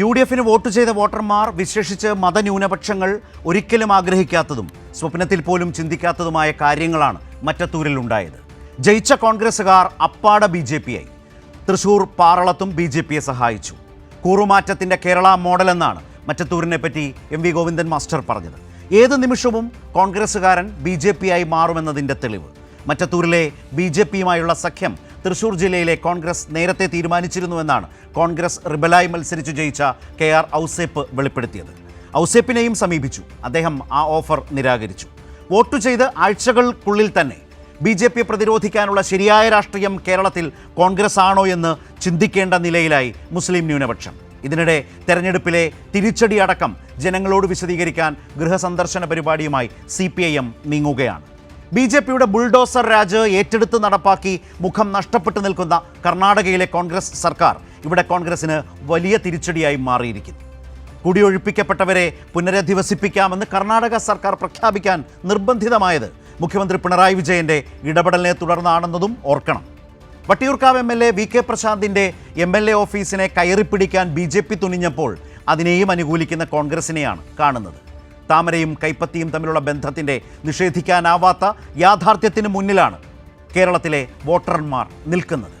U D എഫിന് vote ചെയ്ത വോട്ടർമാർ വിശേഷിച്ച് മതന്യൂനപക്ഷങ്ങൾ ഒരിക്കലും ആഗ്രഹിക്കാത്തതും സ്വപ്നത്തിൽ പോലും ചിന്തിക്കാത്തതുമായ കാര്യങ്ങളാണ് മറ്റത്തൂരിൽ ഉണ്ടായത് ജയിച്ച കോൺഗ്രസുകാർ അപ്പാട ബി ജെ പി ആയി തൃശൂർ പാറളത്തും ബി ജെ പിയെ സഹായിച്ചു. കൂറുമാറ്റത്തിന്റെ കേരള മോഡൽ എന്നാണ് മറ്റത്തൂരിനെ പറ്റി എം വി ഗോവിന്ദൻ മാസ്റ്റർ പറഞ്ഞത്. ഏത് നിമിഷവും കോൺഗ്രസ്സുകാരൻ ബി ജെ പി ആയി മാറുമെന്നതിന്റെ തെളിവ്. മറ്റത്തൂരിലെ ബി ജെ പിയുമായുള്ള സഖ്യം തൃശൂർ ജില്ലയിലെ കോൺഗ്രസ് നേരത്തെ തീരുമാനിച്ചിരുന്നുവെന്നാണ് കോൺഗ്രസ് റിബലായി മത്സരിച്ചു ജയിച്ച കെ ആർ ഔസേപ്പ് വെളിപ്പെടുത്തിയത്. ഔസേപ്പിനെയും സമീപിച്ചു. അദ്ദേഹം ആ ഓഫർ നിരാകരിച്ചു. വോട്ട് ചെയ്ത് ആഴ്ചകൾക്കുള്ളിൽ തന്നെ ബി ജെ പി പ്രതിരോധിക്കാനുള്ള ശരിയായ രാഷ്ട്രീയം കേരളത്തിൽ കോൺഗ്രസ് ആണോ എന്ന് ചിന്തിക്കേണ്ട നിലയിലായി മുസ്ലിം ന്യൂനപക്ഷം. ഇതിനിടെ തെരഞ്ഞെടുപ്പിലെ തിരിച്ചടി അടക്കം ജനങ്ങളോട് വിശദീകരിക്കാൻ ഗൃഹസന്ദർശന പരിപാടിയുമായി സി പി ഐ എം നീങ്ങുകയാണ്. ബി ജെ പിയുടെ ബുൾഡോസർ രാജ് ഏറ്റെടുത്ത് നടപ്പാക്കി മുഖം നഷ്ടപ്പെട്ടു നിൽക്കുന്ന കർണാടകയിലെ കോൺഗ്രസ് സർക്കാർ ഇവിടെ കോൺഗ്രസിന് വലിയ തിരിച്ചടിയായി മാറിയിരിക്കുന്നു. കുടിയൊഴിപ്പിക്കപ്പെട്ടവരെ പുനരധിവസിപ്പിക്കാമെന്ന് കർണാടക സർക്കാർ പ്രഖ്യാപിക്കാൻ നിർബന്ധിതമായത് മുഖ്യമന്ത്രി പിണറായി വിജയന്റെ ഇടപെടലിനെ തുടർന്നാണെന്നതും ഓർക്കണം. Vattiyoorkavu M L A V K പ്രശാന്തിന്റെ M L A ഓഫീസിനെ കയറിപ്പിടിക്കാൻ ബി ജെ പി തുനിഞ്ഞപ്പോൾ അതിനെയും അനുകൂലിക്കുന്ന കോൺഗ്രസിനെയാണ് കാണുന്നത്. താമരയും കൈപ്പത്തിയും തമ്മിലുള്ള ബന്ധത്തിന്റെ നിഷേധിക്കാനാവാത്ത യാഥാർത്ഥ്യത്തിന് മുന്നിലാണ് കേരളത്തിലെ വോട്ടർമാർ നിൽക്കുന്നത്.